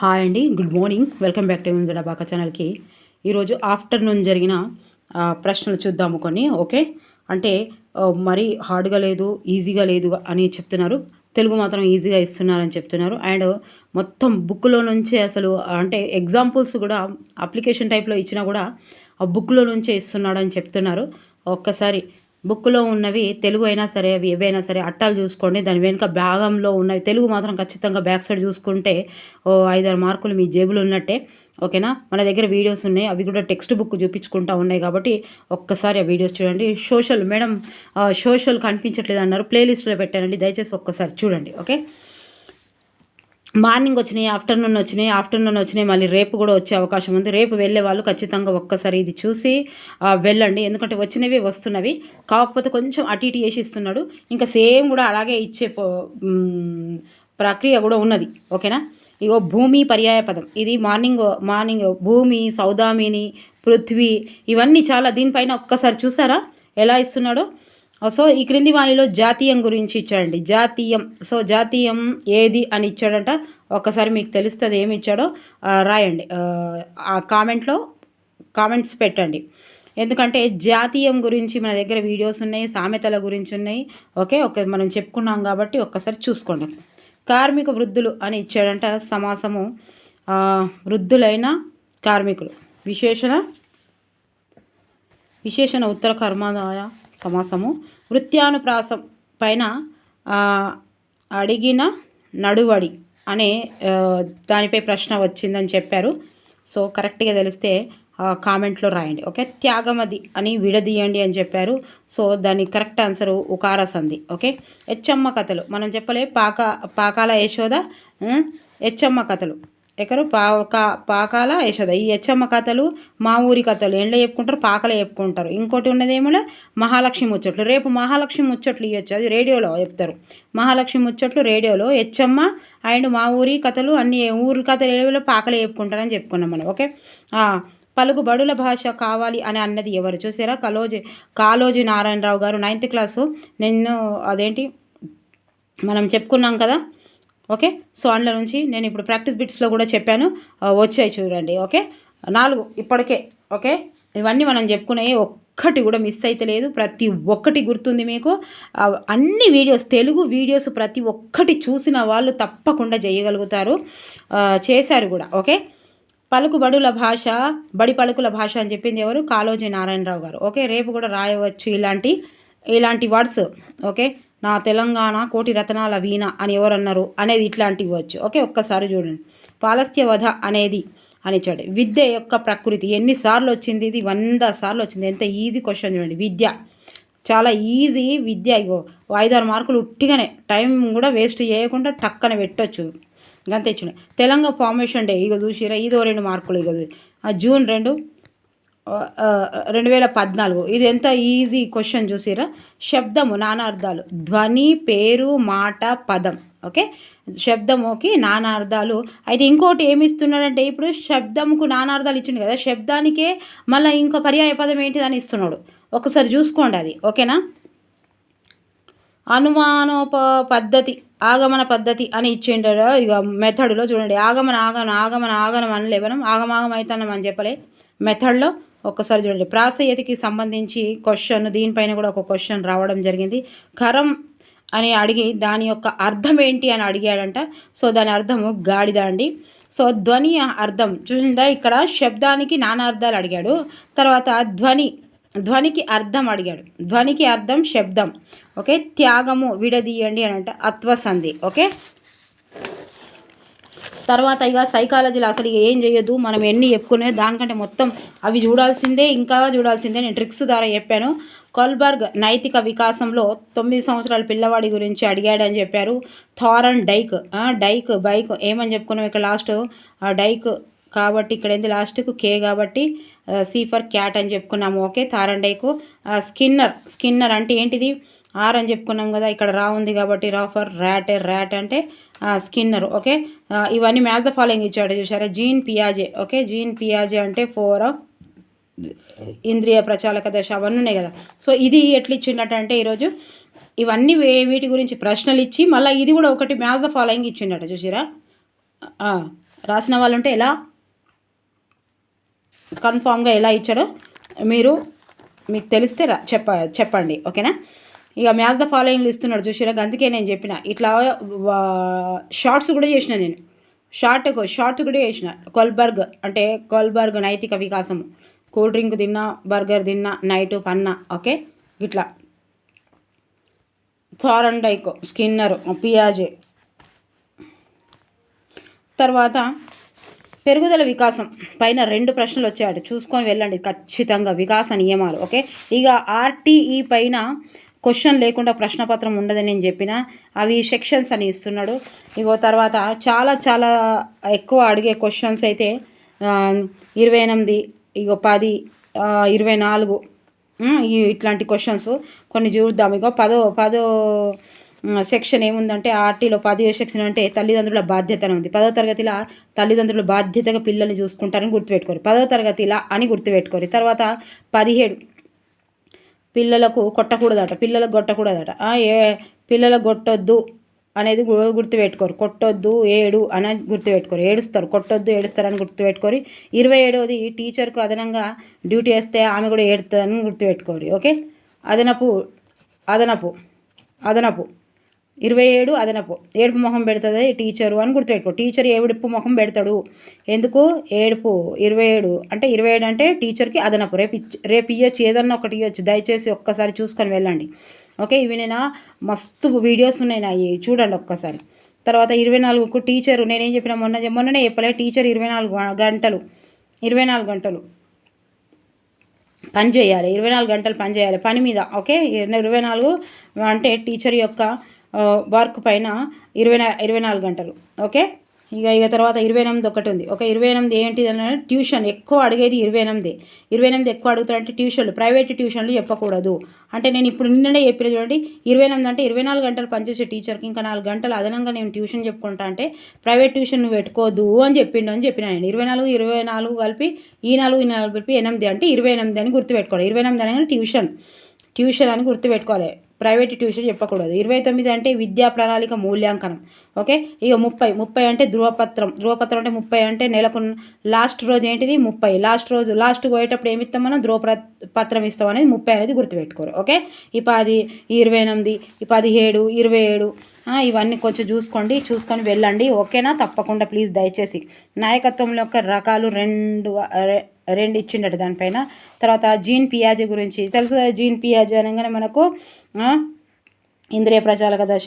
Hi అండి good morning. Welcome back to జడాబాక ఛానల్కి. ఈరోజు ఆఫ్టర్నూన్ జరిగిన ప్రశ్నలు చూద్దాము కొన్ని ఓకే? అంటే మరి మరీ హార్డ్గా లేదు ఈజీగా లేదు అని చెప్తున్నారు. తెలుగు మాత్రం ఈజీగా ఇస్తున్నారని చెప్తున్నారు. అండ్ మొత్తం బుక్లో నుంచి అసలు అంటే ఎగ్జాంపుల్స్ కూడా అప్లికేషన్ టైప్లో ఇచ్చినా కూడా ఆ బుక్లో నుంచే ఇస్తున్నాడని చెప్తున్నారు. ఒక్కసారి బుక్లో ఉన్నవి తెలుగు అయినా సరే అవి ఏవైనా సరే అట్టాలు చూసుకోండి. దాని వెనుక భాగంలో ఉన్నవి తెలుగు మాత్రం ఖచ్చితంగా బ్యాక్ సైడ్ చూసుకుంటే ఓ ఐదారు మార్కులు మీ జేబులో ఉన్నట్టే. ఓకేనా? మన దగ్గర వీడియోస్ ఉన్నాయి. అవి కూడా టెక్స్ట్ బుక్ చూపించుకుంటా ఉన్నాయి కాబట్టి ఒక్కసారి ఆ వీడియోస్ చూడండి. సోషల్ మేడం సోషల్ కనిపించట్లేదు అన్నారు. ప్లేలిస్ట్లో పెట్టానండి. దయచేసి ఒక్కసారి చూడండి. ఓకే? మార్నింగ్ వచ్చినాయి ఆఫ్టర్నూన్ వచ్చినాయి ఆఫ్టర్నూన్ వచ్చినాయి మళ్ళీ రేపు కూడా వచ్చే అవకాశం ఉంది. రేపు వెళ్ళే వాళ్ళు ఖచ్చితంగా ఒక్కసారి ఇది చూసి వెళ్ళండి. ఎందుకంటే వచ్చినవి వస్తున్నవి. కాకపోతే కొంచెం అటు ఇటు వేసి ఇస్తున్నాడు. ఇంకా సేమ్ కూడా అలాగే ఇచ్చే పో- ప్రక్రియ కూడా ఉన్నది. ఓకేనా? ఇగో భూమి పర్యాయ పదం. ఇది మార్నింగ్ మార్నింగ్ భూమి సౌదామిని పృథ్వీ ఇవన్నీ చాలా దీనిపైన ఒక్కసారి చూసారా? ఎలా ఇస్తున్నాడో? సో ఈ క్రింది వాణిలో జాతీయం గురించి ఇచ్చాడండి. జాతీయం. సో జాతీయం ఏది అని ఇచ్చాడంట. ఒకసారి మీకు తెలుస్తుంది ఏమి ఇచ్చాడో రాయండి. ఆ, కామెంట్లో కామెంట్స్ పెట్టండి. ఎందుకంటే జాతీయం గురించి మన దగ్గర వీడియోస్ ఉన్నాయి సామెతల గురించి ఉన్నాయి. ఓకే ఓకే మనం చెప్పుకున్నాం కాబట్టి ఒక్కసారి చూసుకోండి. కార్మిక వృద్ధులు అని ఇచ్చాడంట సమాసము. వృద్ధులైన కార్మికులు. విశేషణ? విశేషణ ఉత్తర కర్మాదాయ సమాసము. వృత్యానుప్రాసం పైన అడిగిన నడువడి అనే దానిపై ప్రశ్న వచ్చిందని చెప్పారు. సో కరెక్ట్గా తెలిస్తే కామెంట్లో రాయండి. ఓకే? త్యాగమది అని విడదీయండి అని చెప్పారు. సో దాని కరెక్ట్ ఆన్సర్ ఉకార సంధి. ఓకే? హెచ్చమ్మ కథలు. మనం చెప్పలే పాక పాకాల యశోద హెచ్చమ్మ కథలు. ఎక్కరు పాక పాకాల యశోద. ఈ హెచ్చమ్మ కథలు మా ఊరి కథలు. ఎండ్లో చెప్పుకుంటారు పాకలో చెప్పుకుంటారు. ఇంకోటి ఉన్నది మహాలక్ష్మి ముచ్చట్లు. రేపు మహాలక్ష్మి ముచ్చట్లు ఇవ్వచ్చు అది రేడియోలో చెప్తారు. మహాలక్ష్మి ముచ్చట్లు రేడియోలో. హెచ్చమ్మ అండ్ మా ఊరి కథలు అన్ని ఊరి కథలు రేడియోలో పాకలో చెప్పుకుంటారని చెప్పుకున్నాం మనం. ఓకే? పలుకు బడుల భాష కావాలి అని అన్నది ఎవరు చూసారా? కలోజు కాలోజీ నారాయణరావు గారు నైన్త్ క్లాసు. నిన్ను అదేంటి? మనం చెప్పుకున్నాం కదా? ఓకే? సో అందులో నుంచి నేను ఇప్పుడు ప్రాక్టీస్ బిట్స్లో కూడా చెప్పాను. వచ్చాయి చూడండి ఓకే? నాలుగు ఇప్పటికే ఓకే? ఇవన్నీ మనం చెప్పుకునే ఒక్కటి కూడా మిస్ అయితే లేదు. ప్రతి ఒక్కటి గుర్తుంది మీకు. అన్ని వీడియోస్ తెలుగు వీడియోస్ ప్రతి ఒక్కటి చూసిన వాళ్ళు తప్పకుండా చేయగలుగుతారు. చేశారు కూడా ఓకే? పలుకుబడుల భాష బడి పలుకుల భాష అని చెప్పింది ఎవరు? కాలోజీ నారాయణరావు గారు ఓకే? రేపు కూడా రాయవచ్చు ఇలాంటి ఇలాంటి వర్డ్స్ ఓకే? నా తెలంగాణ కోటి రతనాల వీణ అని ఎవరన్నారు అనేది ఇట్లాంటివి ఇవ్వచ్చు ఓకే ఒక్కసారి చూడండి. పాలస్త్య వధ అనేది అని చూడండి విద్య యొక్క ప్రకృతి ఎన్నిసార్లు వచ్చింది? ఇది వంద సార్లు వచ్చింది. ఎంత ఈజీ క్వశ్చన్ చూడండి. విద్య. చాలా ఈజీ విద్య ఇగో. ఐదారు మార్కులు ఉట్టిగానే. టైం కూడా వేస్ట్ చేయకుండా టక్కన పెట్టొచ్చు. అంతే ఇచ్చిన తెలంగాణ ఫార్మేషన్ డే. ఇగో చూసిరా ఇదో రెండు మార్కులు ఇగో జూన్ రెండు రెండు వేల పద్నాలుగు ఇది ఎంత ఈజీ క్వశ్చన్ చూసిరా? శబ్దము నానార్థాలు. ధ్వని పేరు మాట పదం. ఓకే? శబ్దముకి నానార్థాలు. అయితే ఇంకోటి ఏమి ఇస్తున్నాడంటే ఇప్పుడు శబ్దంకు నానార్థాలు ఇచ్చిండు కదా శబ్దానికే మళ్ళీ ఇంకో పర్యాయ పదం ఏంటిదని ఇస్తున్నాడు. ఒకసారి చూసుకోండి అది. ఓకేనా? అనుమానోప పద్ధతి ఆగమన పద్ధతి అని ఇచ్చిండారు? ఇక మెథడ్లో చూడండి. ఆగమన ఆగమన ఆగమన ఆగమనం అని లేవనం. ఆగమాగం అవుతానం అని చెప్పలే. మెథడ్లో ఒక్కసారి చూడండి. ప్రాసయతికి సంబంధించి క్వశ్చన్ దీనిపైన కూడా ఒక క్వశ్చన్ రావడం జరిగింది. కరం అని అడిగి దాని యొక్క అర్థం ఏంటి అని అడిగాడంట. సో దాని అర్థము గాడిద అండి. సో ధ్వని అర్థం. చూసిందా? ఇక్కడ శబ్దానికి నానా అర్థాలు అడిగాడు. తర్వాత ధ్వని ధ్వనికి అర్థం అడిగాడు. ధ్వనికి అర్థం శబ్దం. ఓకే? త్యాగము విడదీయండి అని అంట అత్వసంధి. ఓకే? తర్వాత ఇక సైకాలజీలో అసలు ఏం చేయొద్దు మనం ఎన్ని చెప్పుకునే దానికంటే మొత్తం అవి చూడాల్సిందే ఇంకా చూడాల్సిందే. నేను ట్రిక్స్ ద్వారా చెప్పాను. కొల్బర్గ్ నైతిక వికాసంలో తొమ్మిది సంవత్సరాల పిల్లవాడి గురించి అడిగాడని చెప్పారు. థారన్ డైక్ డైక్ బైక్ ఏమని చెప్పుకున్నాం ఇక్కడ లాస్ట్ డైక్ కాబట్టి ఇక్కడ ఏంది లాస్ట్కు కే? కాబట్టి సి ఫర్ క్యాట్ అని చెప్పుకున్నాము. Okay Thorndike. ఆ, స్కిన్నర్ స్కిన్నర్ అంటే ఏంటిది? ఆర్ అని చెప్పుకున్నాం కదా ఇక్కడ రా ఉంది కాబట్టి రా ఫర్ ర్యాట్ ర్యాట్ అంటే స్కిన్నర్ ఓకే? ఇవన్నీ మ్యాథ్ ద ఫాలోయింగ్ ఇచ్చాడు చూసారా జీన్ పియాజే ఓకే? జీన్ పియాజే అంటే ఫోర్ ఇంద్రియ ప్రచాలక దశ అవన్నీ ఉన్నాయి కదా. సో ఇది ఎట్లా ఇచ్చిండటంటే ఈరోజు ఇవన్నీ వీటి గురించి ప్రశ్నలు ఇచ్చి మళ్ళీ ఇది కూడా ఒకటి మ్యాథ్ ద ఫాలోయింగ్ ఇచ్చిండట చూసిరా రాసిన వాళ్ళు ఉంటే ఎలా కన్ఫామ్గా ఎలా ఇచ్చాడో మీరు మీకు తెలిస్తే చెప్ప చెప్పండి ఓకేనా? ఇక మ్యాచ్ ద ఫాలోయింగ్ ఇస్తున్నాడు చూసిరా అందుకే నేను చెప్పిన. ఇట్లా షార్ట్స్ కూడా చేసిన నేను. షార్ట్ షార్ట్ కూడా చేసిన. కొల్బర్గ్ అంటే కొల్బర్గ్ నైతిక వికాసము కూల్ డ్రింక్ తిన్నా బర్గర్ తిన్నా నైట్ పన్నా ఓకే? ఇట్లా. థారండైకో స్కిన్నర్ పియాజే. తర్వాత పెరుగుదల వికాసం. పైన రెండు ప్రశ్నలు వచ్చాయట. చూసుకొని వెళ్ళండి. ఖచ్చితంగా వికాస నియమాలు ఓకే? ఇక ఆర్టీఈ పైన క్వశ్చన్ లేకుండా ప్రశ్నపత్రం ఉండదని నేను చెప్పిన అవి సెక్షన్స్ అని ఇస్తున్నాడు. ఇగో తర్వాత చాలా చాలా ఎక్కువ అడిగే క్వశ్చన్స్ అయితే ఇరవై ఎనిమిది ఇగో పది ఇరవై నాలుగు ఇట్లాంటి క్వశ్చన్స్ కొన్ని చూద్దాం. ఇగో పదో పదో సెక్షన్ ఏముందంటే ఆర్టీలో పదో సెక్షన్ అంటే తల్లిదండ్రుల బాధ్యత అని ఉంది. పదో తరగతిలో తల్లిదండ్రుల బాధ్యతగా పిల్లల్ని చూసుకుంటారని గుర్తుపెట్టుకోరు. పదో తరగతిలా అని గుర్తుపెట్టుకోరు. తర్వాత పదిహేడు పిల్లలకు కొట్టకూడదట పిల్లలకు కొట్టకూడదట. ఏ పిల్లలకు కొట్టొద్దు అనేది గుర్తుపెట్టుకోరు. కొట్టొద్దు ఏడు అని గుర్తుపెట్టుకోరు. ఏడుస్తారు. కొట్టొద్దు ఏడుస్తారని గుర్తుపెట్టుకోరు. ఇరవై ఏడవది టీచర్కు అదనంగా డ్యూటీ వేస్తే ఆమె కూడా ఏడుతుందని గుర్తుపెట్టుకోరు. ఓకే? అదనపు అదనపు అదనపు. ఇరవై ఏడు అదనపు. ఏడుపు ముఖం పెడుతుంది టీచరు అని గుర్తుపెట్టుకో. టీచర్ ఏడుపు ముఖం పెడతాడు. ఎందుకు? ఏడుపు ఇరవై ఏడు. అంటే ఇరవై ఏడు అంటే టీచర్కి అదనపు. రేపు రేపు ఇవ్వచ్చు ఏదన్నా ఒకటి ఇవ్వచ్చు దయచేసి ఒక్కసారి చూసుకొని వెళ్ళండి. ఓకే? ఇవి నేను మస్తు వీడియోస్ ఉన్నాయి నా చూడండి ఒక్కసారి. తర్వాత ఇరవై నాలుగుకు టీచరు నేనేం చెప్పిన మొన్న మొన్ననే చెప్పలే టీచర్ ఇరవై నాలుగు గంటలు. ఇరవై నాలుగు గంటలు. పని చేయాలి. ఇరవై నాలుగు గంటలు పని చేయాలి. పని మీద ఓకే? ఇరవై నాలుగు అంటే టీచర్ యొక్క వర్క్ పైన ఇరవై ఇరవై నాలుగు గంటలు ఓకే? ఇక ఇక తర్వాత ఇరవై ఎనిమిది ఒకటి ఉంది. ఒక ఇరవై ఎనిమిది ఏంటిది అంటే ట్యూషన్ ఎక్కువ అడిగేది ఇరవై ఎనిమిది. ఇరవై ఎనిమిది ఎక్కువ అడుగుతారంటే ట్యూషన్లు ప్రైవేట్ ట్యూషన్లు చెప్పకూడదు. అంటే నేను ఇప్పుడు నిన్ననే చెప్పిన చూడండి ఇరవై ఎనిమిది అంటే ఇరవై నాలుగు గంటలు పనిచేసే టీచర్కి ఇంకా నాలుగు గంటలు అదనంగా నేను ట్యూషన్ చెప్పుకుంటా అంటే ప్రైవేట్ ట్యూషన్ నువ్వు పెట్టుకోదు అని చెప్పిండు అని చెప్పిన నేను. ఇరవై నాలుగు ఇరవై నాలుగు కలిపి ఈ నాలుగు ఈ నాలుగు కలిపి ఎనిమిది అంటే ఇరవై ఎనిమిది అని గుర్తుపెట్టుకోవాలి. ఇరవై ఎనిమిది అనేది ట్యూషన్. ట్యూషన్ అని గుర్తుపెట్టుకోవాలి. ప్రైవేట్ ట్యూషన్ చెప్పకూడదు. ఇరవై తొమ్మిది అంటే విద్యా ప్రణాళిక మూల్యాంకనం. ఓకే? ఇక ముప్పై ముప్పై అంటే ధృవపత్రం. ధృవపత్రం అంటే ముప్పై అంటే నెలకు లాస్ట్ రోజు ఏంటిది? ముప్పై. లాస్ట్ రోజు లాస్ట్ పోయేటప్పుడు ఏమి ఇస్తాం మనం? ధృవ పత్రం ఇస్తాం అనేది ముప్పై అనేది గుర్తుపెట్టుకోరు. ఓకే? ఈ పది ఇరవై ఎనిమిది ఈ పదిహేడు ఇరవై ఏడు ఇవన్నీ కొంచెం చూసుకోండి చూసుకొని వెళ్ళండి. ఓకేనా? తప్పకుండా ప్లీజ్ దయచేసి. నాయకత్వం యొక్క రకాలు రెండు రెండు ఇచ్చిండట దానిపైన. తర్వాత జీన్ పియాజీ గురించి. తెలుసు కదా జీన్ పియాజీ అనగానే మనకు ఇంద్రియ ప్రచాలక దశ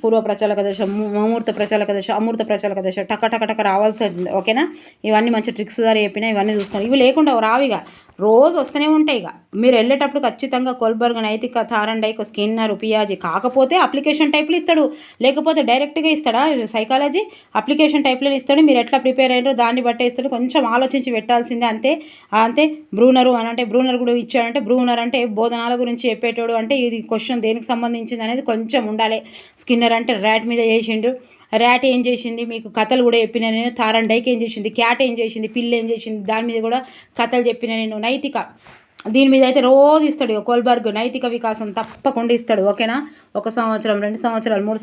పూర్వ ప్రచాలక దశ ముహూర్త ప్రచాలక దశ అమూర్త ప్రచాలక దశ టక టక టక రావాల్సి ఓకేనా? ఇవన్నీ మంచి ట్రిక్స్ ద్వారా చెప్పినా ఇవన్నీ చూసుకోండి. ఇవి లేకుండా రావిగా రోజు వస్తూనే ఉంటాయి ఇక. మీరు వెళ్ళేటప్పుడు ఖచ్చితంగా కోల్బర్గ్ నైతిక థారండైక్ స్కిన్నర్ పియాజీ కాకపోతే అప్లికేషన్ టైప్లు ఇస్తాడు. లేకపోతే డైరెక్ట్గా ఇస్తాడా? సైకాలజీ అప్లికేషన్ టైప్లో ఇస్తాడు. మీరు ఎట్లా ప్రిపేర్ అయ్యారో దాన్ని బట్టే ఇస్తాడు. కొంచెం ఆలోచించి పెట్టాల్సిందే అంతే. అంతే. బ్రూనరు అని అంటే బ్రూనర్ కూడా ఇచ్చాడంటే బ్రూనర్ అంటే బోధనాల గురించి చెప్పేటోడు అంటే ఇది క్వశ్చన్ దేనికి సంబంధించింది అనేది కొంచెం ఉండాలి. స్కిన్నర్ అంటే ర్యాట్ మీద చేసిండు ర్యాట్ ఏం చేసింది? మీకు కథలు కూడా చెప్పిన నేను. తారన్ డైక్ ఏం చేసింది? క్యాట్ ఏం చేసింది? పిల్లి ఏం చేసింది? దాని మీద కూడా కథలు చెప్పిన నేను. నైతిక. దీని మీద అయితే రోజు ఇస్తాడు కోల్బర్గ్. నైతిక వికాసం తప్పకుండా ఇస్తాడు. ఓకేనా? ఒక సంవత్సరం రెండు సంవత్సరాలు మూడు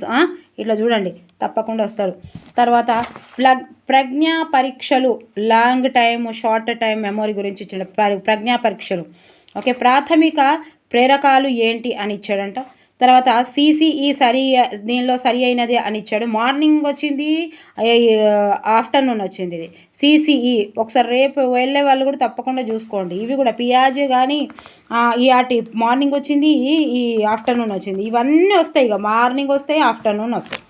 ఇట్లా చూడండి. తప్పకుండా వస్తాడు. తర్వాత ప్లగ్ ప్రజ్ఞా పరీక్షలు. Long time short time memory గురించి ఇచ్చాడు. ప్రజ్ఞా పరీక్షలు. ఓకే? ప్రాథమిక ప్రేరకాలు ఏంటి అని ఇచ్చాడంట. తర్వాత సీసీఈ సరి దీనిలో సరి అయినది అని ఇచ్చాడు. మార్నింగ్ వచ్చింది ఆఫ్టర్నూన్ వచ్చింది ఇది. సీసీఈ ఒకసారి రేపు వెళ్ళే వాళ్ళు కూడా తప్పకుండా చూసుకోండి. ఇవి కూడా పియాజ్ కానీ ఈ ఆటి మార్నింగ్ వచ్చింది ఈ ఆఫ్టర్నూన్ వచ్చింది. ఇవన్నీ వస్తాయి ఇక. మార్నింగ్ వస్తాయి ఆఫ్టర్నూన్ వస్తాయి.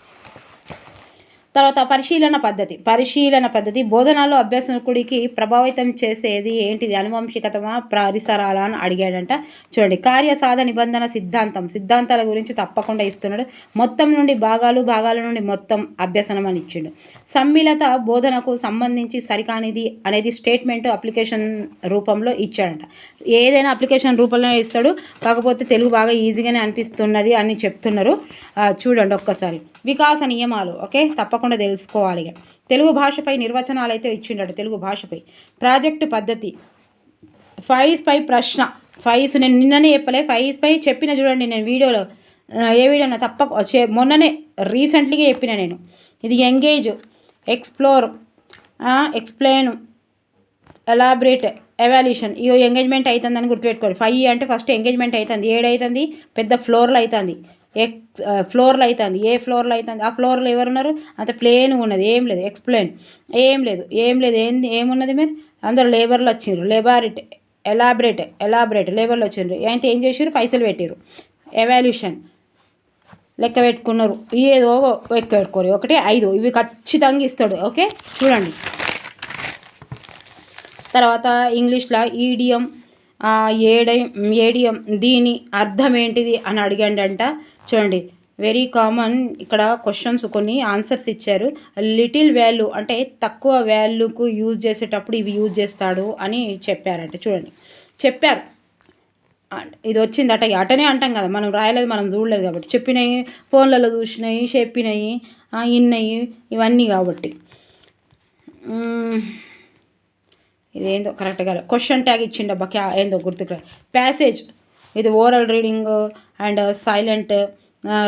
తర్వాత పరిశీలన పద్ధతి. పరిశీలన పద్ధతి. బోధనలో అభ్యాసకుడికి ప్రభావితం చేసేది ఏంటిది? అనువంశికతమా? పరిసరాల? అని అడిగాడంట. చూడండి. కార్యసాధ నిబంధన సిద్ధాంతం. సిద్ధాంతాల గురించి తప్పకుండా ఇస్తున్నాడు. మొత్తం నుండి భాగాలు భాగాల నుండి మొత్తం అభ్యసనం అని ఇచ్చిండు. సమ్మిళత బోధనకు సంబంధించి సరికానిది అనేది స్టేట్మెంట్ అప్లికేషన్ రూపంలో ఇచ్చాడంట. ఏదైనా అప్లికేషన్ రూపంలో ఇస్తాడు. కాకపోతే తెలుగు బాగా ఈజీగానే అనిపిస్తున్నది అని చెప్తున్నారు. చూడండి ఒక్కసారి. వికాస నియమాలు. ఓకే? తప్ప తప్పకుండా తెలుసుకోవాలి తెలుగు భాషపై నిర్వచనాలు అయితే ఇచ్చిండట తెలుగు భాషపై. ప్రాజెక్టు పద్ధతి. ఫైవ్స్ పై ప్రశ్న. ఫైవ్స్ నేను నిన్ననే చెప్పలే ఫైవ్స్ పై చెప్పిన చూడండి నేను వీడియోలో. ఏ వీడియో తప్ప మొన్ననే రీసెంట్లీగా చెప్పిన నేను. ఇది engage explore explain elaborate evolution ego engagement అవుతుందని గుర్తుపెట్టుకోండి. ఫైవ్ అంటే ఫస్ట్ ఎంగేజ్మెంట్ అవుతుంది ఏడవుతుంది పెద్ద ఫ్లోర్లు అవుతుంది ఎక్స్ ఫ్లోర్లో అవుతుంది ఏ ఫ్లోర్లో అవుతుంది ఆ ఫ్లోర్లో ఎవరున్నారు? అంత ప్లేన్గా ఉన్నది. ఏం లేదు. ఎక్స్ప్లెయిన్ ఏం లేదు. ఏం లేదు. ఏంది? ఏమున్నది మీరు? అందరు లేబర్లు వచ్చిండ్రు లేబారిట్ ఎలాబరేట్ ఎలాబరేట్ లేబర్లు వచ్చిండ్రు అయితే ఏం చేసారు పైసలు పెట్టారు ఎవాల్యూషన్ లెక్క పెట్టుకున్నారు. ఏదో లెక్క పెట్టుకోరు. ఒకటి ఐదు. ఇవి ఖచ్చితంగా ఇస్తాడు. ఓకే? చూడండి. తర్వాత ఇంగ్లీష్లో ఈడియం ఏడై ఏడియం దీని అర్థం ఏంటిది అని అడిగాడంట. చూడండి వెరీ కామన్ ఇక్కడ క్వశ్చన్స్ కొన్ని ఆన్సర్స్ ఇచ్చారు. లిటిల్ వాల్యూ అంటే తక్కువ వాల్యూకు యూజ్ చేసేటప్పుడు ఇవి యూజ్ చేస్తాడు అని చెప్పారంట చూడండి. చెప్పారు. ఇది వచ్చింది అట అటనే అంటాం కదా మనం రాయలేదు మనం చూడలేదు కాబట్టి. చెప్పినవి ఫోన్లలో చూసినాయి చెప్పినవి ఇన్నవి ఇవన్నీ కాబట్టి. ఇదేందో కరెక్ట్గా క్వశ్చన్ ట్యాగ్ ఇచ్చిండబ్బా క్యా ఏందో గుర్తుకు ప్యాసేజ్ ఇది oral reading and silent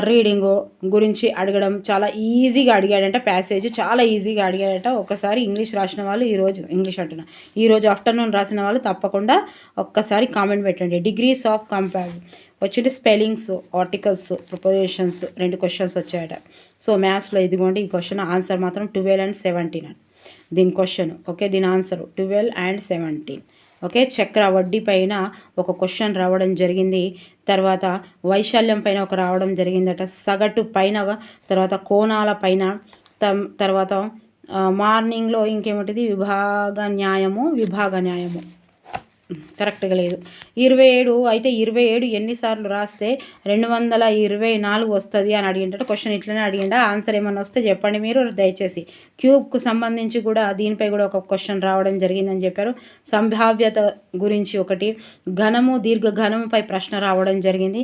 reading గురించి అడగడం చాలా ఈజీగా అడిగాడంట ప్యాసేజ్ చాలా ఈజీగా అడిగాడట. ఒకసారి ఇంగ్లీష్ రాసిన వాళ్ళు ఈరోజు ఇంగ్లీష్ అంటున్నా ఈరోజు ఆఫ్టర్నూన్ రాసిన వాళ్ళు తప్పకుండా ఒక్కసారి కామెంట్ పెట్టండి. డిగ్రీస్ ఆఫ్ కంపేర్ వచ్చి స్పెల్లింగ్స్ ఆర్టికల్స్ ప్రపోజిషన్స్ రెండు క్వశ్చన్స్ వచ్చాయట. సో మ్యాథ్స్లో ఇదిగోండి ఈ క్వశ్చన్ ఆన్సర్ మాత్రం ట్వెల్వ్ అండ్ సెవెంటీన్ దీని క్వశ్చన్ ఓకే దీని answer twelve and seventeen. Okay? చక్ర వడ్డీ పైన ఒక క్వశ్చన్ రావడం జరిగింది. తర్వాత వైశాల్యం పైన ఒక రావడం జరిగిందట. సగటు పైన తర్వాత కోణాల పైన తర్వాత మార్నింగ్లో ఇంకేమిటిది? విభాగ న్యాయము విభాగ న్యాయము. కరెక్ట్గా లేదు. ఇరవై ఏడు అయితే ఇరవై ఏడు ఎన్నిసార్లు రాస్తే రెండు వందల ఇరవై నాలుగు వస్తుంది అని అడిగింటే క్వశ్చన్ ఇట్లనే అడిగిండ. ఆన్సర్ ఏమైనా వస్తే చెప్పండి మీరు దయచేసి. క్యూబ్కు సంబంధించి కూడా దీనిపై కూడా ఒక క్వశ్చన్ రావడం జరిగిందని చెప్పారు. సంభావ్యత గురించి ఒకటి ఘనము దీర్ఘ ఘనముపై ప్రశ్న రావడం జరిగింది.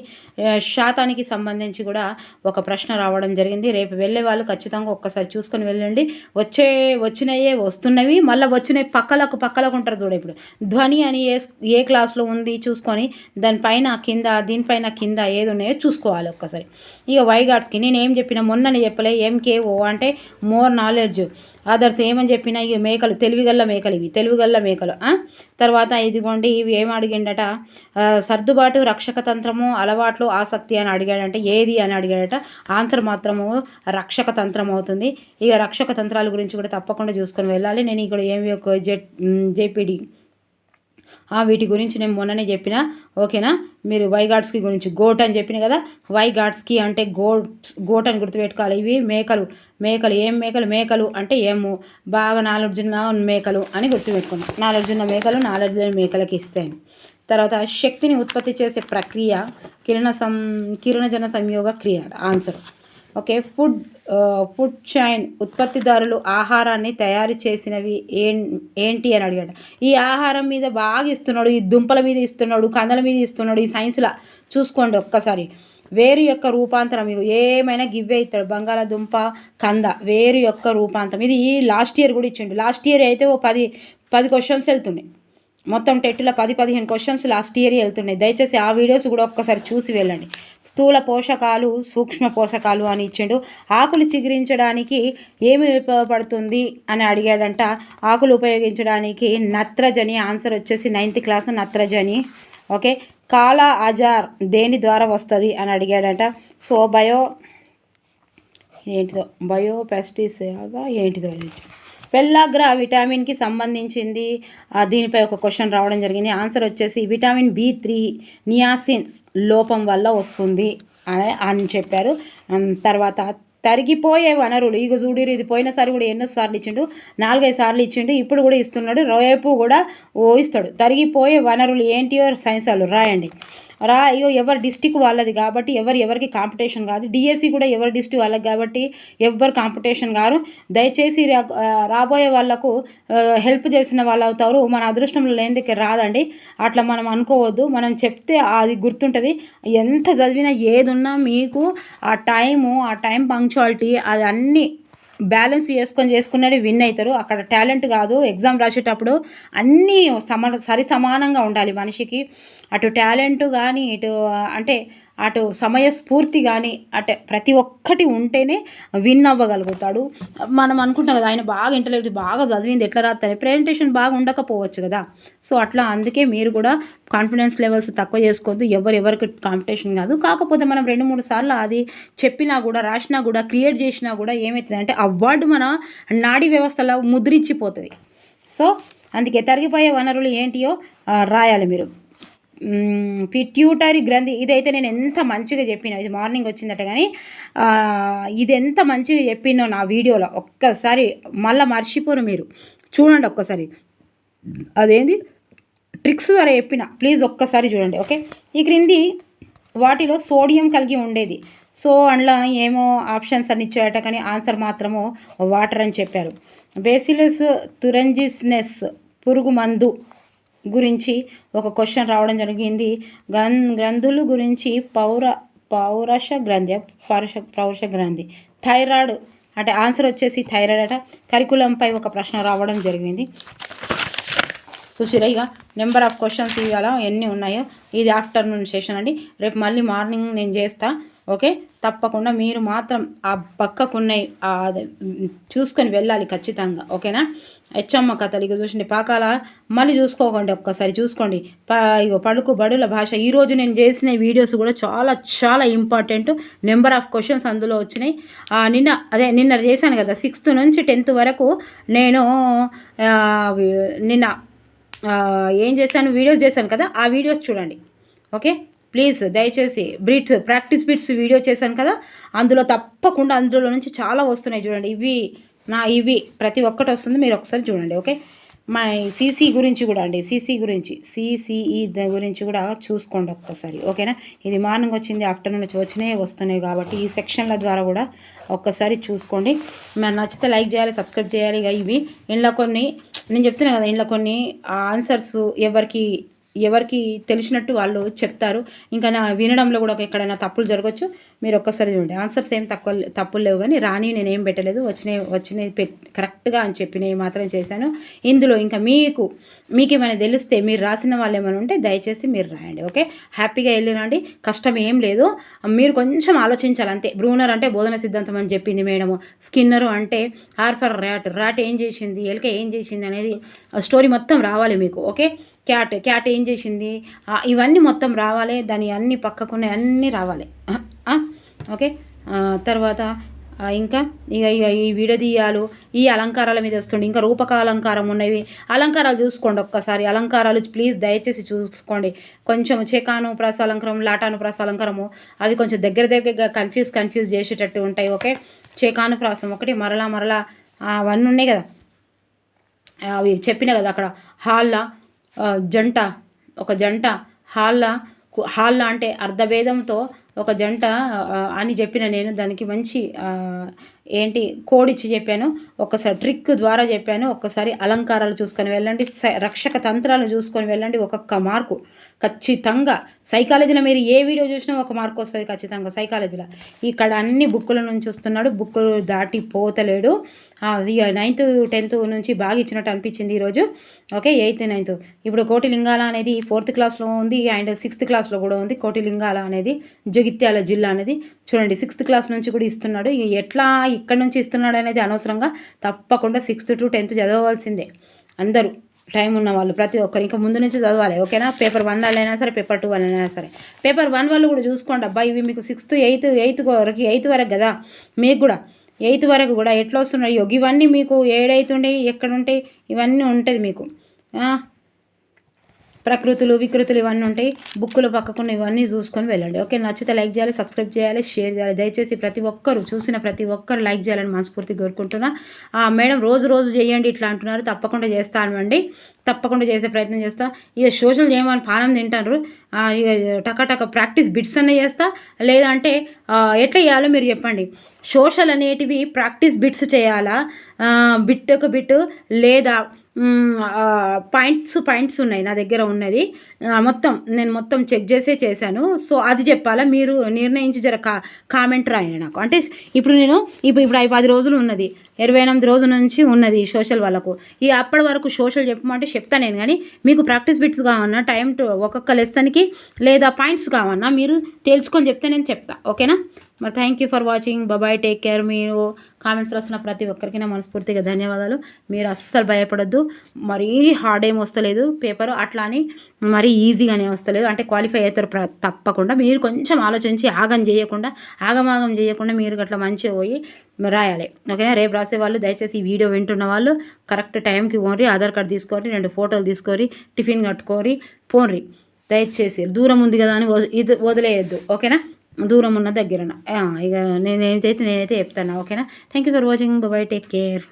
శాతానికి సంబంధించి కూడా ఒక ప్రశ్న రావడం జరిగింది. రేపు వెళ్ళే వాళ్ళు ఖచ్చితంగా ఒక్కసారి చూసుకొని వెళ్ళండి. వచ్చే వచ్చినయే వస్తున్నవి మళ్ళీ వచ్చినవి పక్కలకు పక్కలకు ఉంటారు చూడ ఇప్పుడు. ధ్వని అని ఏ ఏ క్లాస్లో ఉంది చూసుకొని దానిపైన కింద దీనిపైన కింద ఏది ఉన్నాయో చూసుకోవాలి ఒక్కసారి. ఇక వైగాడ్స్కి నేను ఏం చెప్పిన మొన్ననే చెప్పలే ఎంకేఓ అంటే మోర్ నాలెడ్జ్ అదర్స్ ఏమని చెప్పినా ఇవి మేకలు తెలివిగల్ల మేకలు ఇవి తెలివిగల్ల మేకలు తర్వాత ఇదిగోండి ఇవి ఏం అడిగిండట? సర్దుబాటు రక్షక తంత్రము అలవాట్లు ఆసక్తి అని అడిగాడంటే. ఏది అని అడిగాడట? ఆన్సర్ మాత్రము రక్షక తంత్రం అవుతుంది. ఇక రక్షక తంత్రాల గురించి కూడా తప్పకుండా చూసుకొని వెళ్ళాలి. నేను ఇక్కడ ఏమి ఒక జెడ్ జేపీడి వీటి గురించి నేను మొన్ననే చెప్పిన ఓకేనా? మీరు వై గాడ్స్కి గురించి గోట్ అని చెప్పిన కదా వై గాడ్స్కి అంటే గోట్ గోట్ అని గుర్తుపెట్టుకోవాలి. ఇవి మేకలు మేకలు ఏం మేకలు? మేకలు అంటే ఏమో? బాగా నాలెడ్జున్న మేకలు అని గుర్తుపెట్టుకున్నాం నాలెడ్జున్న మేకలు నాలెడ్జ్ లేని మేకలకి ఇస్తాయి. తర్వాత శక్తిని ఉత్పత్తి చేసే ప్రక్రియ కిరణ సం కిరణజన సంయోగ క్రియ answer. Okay food food chain ఉత్పత్తిదారులు ఆహారాన్ని తయారు చేసినవి ఏంటి అని అడిగాడు. ఈ ఆహారం మీద బాగా ఇస్తున్నాడు ఈ దుంపల మీద ఇస్తున్నాడు కందల మీద ఇస్తున్నాడు ఈ సైన్స్లా. చూసుకోండి ఒక్కసారి. వేరు యొక్క రూపాంతరం ఏమైనా గివ్వే ఇస్తాడు. బంగాళాదుంప కంద వేరు యొక్క రూపాంతరం. ఇది లాస్ట్ ఇయర్ కూడా ఇచ్చిండు. లాస్ట్ ఇయర్ అయితే ఓ పది పది క్వశ్చన్స్ వెళ్తుండే మొత్తం టెట్లో పది పదిహేను క్వశ్చన్స్ లాస్ట్ ఇయర్ వెళ్తున్నాయి దయచేసి ఆ వీడియోస్ కూడా ఒక్కసారి చూసి వెళ్ళండి. స్థూల పోషకాలు సూక్ష్మ పోషకాలు అని ఇచ్చాడు. ఆకులు చిగురించడానికి ఏమి ఉపయోగపడుతుంది అని అడిగాడంట. ఆకులు ఉపయోగించడానికి నత్రజని ఆన్సర్ వచ్చేసి నైన్త్ క్లాస్ నత్రజని. ఓకే. కాలా అజార్ దేని ద్వారా వస్తుంది అని అడిగాడంట. సో బయో ఏంటిదో బయో పెస్టిసైడ్ ఏంటిదో? పెల్లాగ్ర విటామిన్కి సంబంధించింది. దీనిపై ఒక క్వశ్చన్ రావడం జరిగింది. ఆన్సర్ వచ్చేసి విటామిన్ బి త్రీ నియాసిన్ లోపం వల్ల వస్తుంది అని అని చెప్పారు. తర్వాత తరిగిపోయే వనరులు ఇక చూడిరు ఇది పోయినసారి కూడా ఎన్నో సార్లు ఇచ్చిండు నాలుగైదు సార్లు ఇచ్చిండు ఇప్పుడు కూడా ఇస్తున్నాడు రేపు కూడా ఓ ఇస్తాడు. తరిగిపోయే వనరులు ఏంటియో సైన్స్ వాళ్ళు రాయండి. రా అయ్యో ఎవరి డిస్టిక్ వాళ్ళది కాబట్టి ఎవరు ఎవరికి కాంపిటీషన్ కాదు. డిఎస్సి కూడా ఎవరి డిస్టిక్ వాళ్ళకి కాబట్టి ఎవరు కాంపిటీషన్ కాదు దయచేసి రాబోయే వాళ్ళకు హెల్ప్ చేసిన వాళ్ళు అవుతారు. మన అదృష్టంలో లేనిదికి రాదండి. అట్లా మనం అనుకోవద్దు. మనం చెప్తే అది గుర్తుంటుంది. ఎంత చదివినా ఏదున్నా మీకు ఆ టైము ఆ టైం పంక్చువాలిటీ అది అన్నీ బ్యాలెన్స్ చేసుకొని చేసుకున్నది విన్ అవుతారు. అక్కడ టాలెంట్ కాదు. ఎగ్జామ్ రాసేటప్పుడు అన్నీ సమ సరి సమానంగా ఉండాలి మనిషికి. అటు టాలెంట్ కానీ ఇటు అంటే అటు సమయస్ఫూర్తి కానీ అటు ప్రతి ఒక్కటి ఉంటేనే విన్ అవ్వగలుగుతాడు. మనం అనుకుంటాం కదా ఆయన బాగా ఇంటర్వ్యూ బాగా చదివింది ఎట్లా రాస్తారు ప్రజెంటేషన్ బాగా ఉండకపోవచ్చు కదా. సో అట్లా అందుకే మీరు కూడా కాన్ఫిడెన్స్ లెవెల్స్ తక్కువ చేసుకోవద్దు. ఎవరు ఎవరికి కాంపిటీషన్ కాదు. కాకపోతే మనం రెండు మూడు సార్లు అది చెప్పినా కూడా రాసినా కూడా క్రియేట్ చేసినా కూడా ఏమవుతుంది అంటే అవార్డు మన నాడీ వ్యవస్థలో ముద్రించిపోతుంది. సో అందుకే తరిగిపోయే వనరులు ఏంటియో రాయాలి మీరు. పిట్యూటరీ గ్రంథి ఇదైతే నేను ఎంత మంచిగా చెప్పినా ఇది మార్నింగ్ వచ్చిందట కానీ ఇది ఎంత మంచిగా చెప్పినో నా వీడియోలో ఒక్కసారి మళ్ళీ మర్చిపోరు మీరు. చూడండి ఒక్కసారి. అదేంది? ట్రిక్స్ ద్వారా చెప్పిన. ప్లీజ్ ఒక్కసారి చూడండి ఓకే? ఈ క్రింది వాటిలో సోడియం కలిగి ఉండేది. సో అందులో ఏమో ఆప్షన్స్ అన్ని ఇచ్చారట కానీ ఆన్సర్ మాత్రము వాటర్ అని చెప్పారు. బేసిలస్ తురంజిస్నెస్ పురుగు మందు గురించి ఒక క్వశ్చన్ రావడం జరిగింది. గ్రం గ్రంథులు గురించి పౌర పౌరష గ్రంథి పౌరుష పౌరుష గ్రంథి. థైరాయిడ్ అంటే ఆన్సర్ వచ్చేసి థైరాయిడ్ అట. కరికులంపై ఒక ప్రశ్న రావడం జరిగింది. చూసిరా ఇక నెంబర్ ఆఫ్ క్వశ్చన్స్ ఇవాళ ఎన్ని ఉన్నాయో? ఇది ఆఫ్టర్నూన్ సెషన్ అండి. రేపు మళ్ళీ మార్నింగ్ నేను చేస్తాను ఓకే? తప్పకుండా మీరు మాత్రం ఆ పక్కకున్న అదే, చూసుకొని వెళ్ళాలి ఖచ్చితంగా ఓకేనా? హెచ్చమ్మ కథలు ఇక చూసండి పాకాల మళ్ళీ చూసుకోకండి ఒక్కసారి చూసుకోండి. ప ఇగో పడుకు బడుల భాష ఈరోజు నేను చేసిన వీడియోస్ కూడా చాలా చాలా ఇంపార్టెంట్ నెంబర్ ఆఫ్ క్వశ్చన్స్ అందులో వచ్చినాయి. నిన్న అదే నిన్న చేశాను కదా సిక్స్త్ నుంచి టెన్త్ వరకు నేను నిన్న ఏం చేశాను వీడియోస్ చేశాను కదా ఆ వీడియోస్ చూడండి ఓకే? ప్లీజ్ దయచేసి బ్రిట్స్ ప్రాక్టీస్ బిట్స్ వీడియో చేశాను కదా అందులో తప్పకుండా అందులో నుంచి చాలా వస్తున్నాయి చూడండి. ఇవి నా ఇవి ప్రతి ఒక్కటి వస్తుంది మీరు ఒకసారి చూడండి ఓకే? మా సీసీ గురించి కూడా అండి సీసీ గురించి సీసీఈ గురించి కూడా చూసుకోండి ఒక్కసారి ఓకేనా? ఇది మార్నింగ్ వచ్చింది ఆఫ్టర్నూన్ వచ్చి వచ్చినాయి వస్తున్నాయి కాబట్టి ఈ సెక్షన్ల ద్వారా కూడా ఒక్కసారి చూసుకోండి. మరి నచ్చితే లైక్ చేయాలి సబ్స్క్రైబ్ చేయాలి ఇక ఇవి. ఇంట్లో కొన్ని నేను చెప్తున్నా కదా ఇంట్లో కొన్ని ఆన్సర్స్ ఎవరికి ఎవరికి తెలిసినట్టు వాళ్ళు చెప్తారు. ఇంకా నా వినడంలో కూడా ఒక ఎక్కడైనా తప్పులు జరగచ్చు. మీరు ఒక్కసారి చూడండి. ఆన్సర్స్ ఏం తక్కువ తప్పులు లేవు కానీ రాని నేను పెట్టలేదు. వచ్చినవి వచ్చినవి పెట్ కరెక్ట్గా అని చెప్పినవి మాత్రం చేశాను. ఇందులో ఇంకా మీకు మీకు ఏమైనా తెలిస్తే మీరు రాసిన వాళ్ళు ఏమైనా ఉంటే దయచేసి మీరు రాయండి. ఓకే హ్యాపీగా వెళ్ళినండి కష్టం ఏం లేదు. మీరు కొంచెం ఆలోచించాలి అంతే. బ్రూనర్ అంటే బోధన సిద్ధాంతం అని చెప్పింది మేడము. స్కిన్నరు అంటే ఆర్ఫర్ ర్యాట్ ర్యాట్ ఏం చేసింది? ఎలక ఏం చేసింది? అనేది స్టోరీ మొత్తం రావాలి మీకు. ఓకే క్యాట్ క్యాట్ ఏం చేసింది? ఇవన్నీ మొత్తం రావాలి దాని అన్ని పక్కకున్నాయి అన్నీ రావాలి. ఓకే? తర్వాత ఇంకా ఇక ఇక ఈ విడదీయాలు ఈ అలంకారాల మీద వస్తుండే ఇంకా రూపక అలంకారం ఉన్నవి. అలంకారాలు చూసుకోండి ఒక్కసారి అలంకారాలు ప్లీజ్ దయచేసి చూసుకోండి. కొంచెం చేకాను ప్రాస అలంకారం లాటాను ప్రాస అలంకారము అవి కొంచెం దగ్గర దగ్గరగా కన్ఫ్యూజ్ కన్ఫ్యూజ్ చేసేటట్టు ఉంటాయి ఓకే? చేకాను ప్రాసం ఒకటి మరలా మరలా అవన్నీ ఉన్నాయి కదా? అవి చెప్పిన కదా అక్కడ హాల్లా జంట ఒక జంట హాళ్ళ హాళ్ళ అంటే అర్ధభేదంతో ఒక జంట అని చెప్పిన నేను దానికి మంచి ఏంటి కోడ్ ఇచ్చి చెప్పాను. ఒక్కసారి ట్రిక్ ద్వారా చెప్పాను. ఒక్కసారి అలంకారాలు చూసుకొని వెళ్ళండి. స- రక్షక తంత్రాలు చూసుకొని వెళ్ళండి. ఒక్కొక్క మార్కు. ఖచ్చితంగా సైకాలజీలో మీరు ఏ వీడియో చూసినా ఒక మార్క్ వస్తుంది ఖచ్చితంగా సైకాలజీలో. ఇక్కడ అన్ని బుక్కుల నుంచి వస్తున్నాడు బుక్కులు దాటి పోతలేడు. నైన్త్ టెన్త్ నుంచి బాగా ఇచ్చినట్టు అనిపించింది ఈరోజు. Okay eighth ninth. ఇప్పుడు కోటి లింగాల అనేది ఫోర్త్ క్లాస్లో ఉంది అండ్ సిక్స్త్ క్లాస్లో కూడా ఉంది కోటి లింగాల అనేది జగిత్యాల జిల్లా అనేది. చూడండి సిక్స్త్ క్లాస్ నుంచి కూడా ఇస్తున్నాడు. ఎట్లా ఇక్కడ నుంచి ఇస్తున్నాడు అనేది అనవసరంగా తప్పకుండా సిక్స్త్ టు టెన్త్ చదవవలసిందే అందరూ. టైం ఉన్న వాళ్ళు ప్రతి ఒక్కరు ఇంకా ముందు నుంచి చదవాలి ఓకేనా? పేపర్ వన్ వాళ్ళైనా సరే పేపర్ టూ వాళ్ళైనా సరే. పేపర్ వన్ వాళ్ళు కూడా చూసుకోండి అబ్బా ఇవి మీకు సిక్స్త్ ఎయిత్ ఎయిత్ వరకు ఎయిత్ వరకు కదా? మీకు కూడా ఎయిత్ వరకు కూడా ఎట్లా వస్తున్నాయి ఇవన్నీ మీకు ఏడైతుండే ఎక్కడ ఉంటాయి ఇవన్నీ ఉంటుంది మీకు. ప్రకృతులు వికృతులు ఇవన్నీ ఉంటాయి. బుక్కులు పక్కకుండా ఇవన్నీ చూసుకొని వెళ్ళండి. ఓకే నచ్చితే లైక్ చేయాలి సబ్స్క్రైబ్ చేయాలి షేర్ చేయాలి. దయచేసి ప్రతి ఒక్కరు చూసిన ప్రతి ఒక్కరు లైక్ చేయాలని మనస్ఫూర్తి కోరుకుంటున్నా. ఆ, మేడం రోజు రోజు చేయండి ఇట్లా అంటున్నారు. తప్పకుండా చేస్తానండి తప్పకుండా చేసే ప్రయత్నం చేస్తా. ఇక సోషల్ చేయమని పానం తింటారు. ఇక టక ప్రాక్టీస్ బిట్స్ అన్న చేస్తా. లేదంటే ఎట్లా చేయాలో మీరు చెప్పండి. సోషల్ అనేటివి ప్రాక్టీస్ బిట్స్ చేయాలా? బిట్ ఒక బిట్ లేదా పాయింట్స్ పాయింట్స్ ఉన్నాయి నా దగ్గర ఉన్నది. మొత్తం నేను మొత్తం చెక్ చేసే చేశాను. సో అది చెప్పాలా? మీరు నిర్ణయించి జర కా కామెంట్ రాయండి నాకు. అంటే ఇప్పుడు నేను ఇప్పుడు ఇప్పుడు ఐదు పది రోజులు ఉన్నది. ఇరవై ఎనిమిది రోజుల నుంచి ఉన్నది ఈ సోషల్ వాళ్ళకు. ఈ అప్పటి వరకు సోషల్ చెప్పమంటే చెప్తా నేను కానీ మీకు ప్రాక్టీస్ బిట్స్ కావన్నా టైం టు ఒక్కొక్క లెసన్కి లేదా పాయింట్స్ కావన్నా మీరు తెలుసుకొని చెప్తే నేను చెప్తా. ఓకేనా? మరి థ్యాంక్ యూ ఫర్ వాచింగ్. బాబాయ్ టేక్ కేర్. మీరు కామెంట్స్ రాస్తున్న ప్రతి ఒక్కరికి నా మనస్ఫూర్తిగా ధన్యవాదాలు. మీరు అస్సలు భయపడద్దు. మరీ హార్డ్ ఏం వస్తలేదు. పేపర్ అట్లా అని మరీ ఈజీగానే వస్తలేదు. అంటే క్వాలిఫై అవుతారు తప్పకుండా. మీరు కొంచెం ఆలోచించి ఆగం చేయకుండా ఆగమాగం చేయకుండా మీరు అట్లా మంచిగా పోయి రాయాలి. ఓకేనా? రేపు రాసేవాళ్ళు దయచేసి ఈ వీడియో వింటున్న వాళ్ళు కరెక్ట్ టైంకి పోన్రి ఆధార్ కార్డు తీసుకోరి రెండు ఫోటోలు తీసుకోరి టిఫిన్ కట్టుకోరి పోన్రి దయచేసి దూరం ఉంది కదా అని ఇది వదిలేయద్దు. ఓకేనా? దూరం ఉన్న దగ్గర ఇక నేనైతే నేనైతే చెప్తాను? ఓకేనా? Thank you for watching bye take care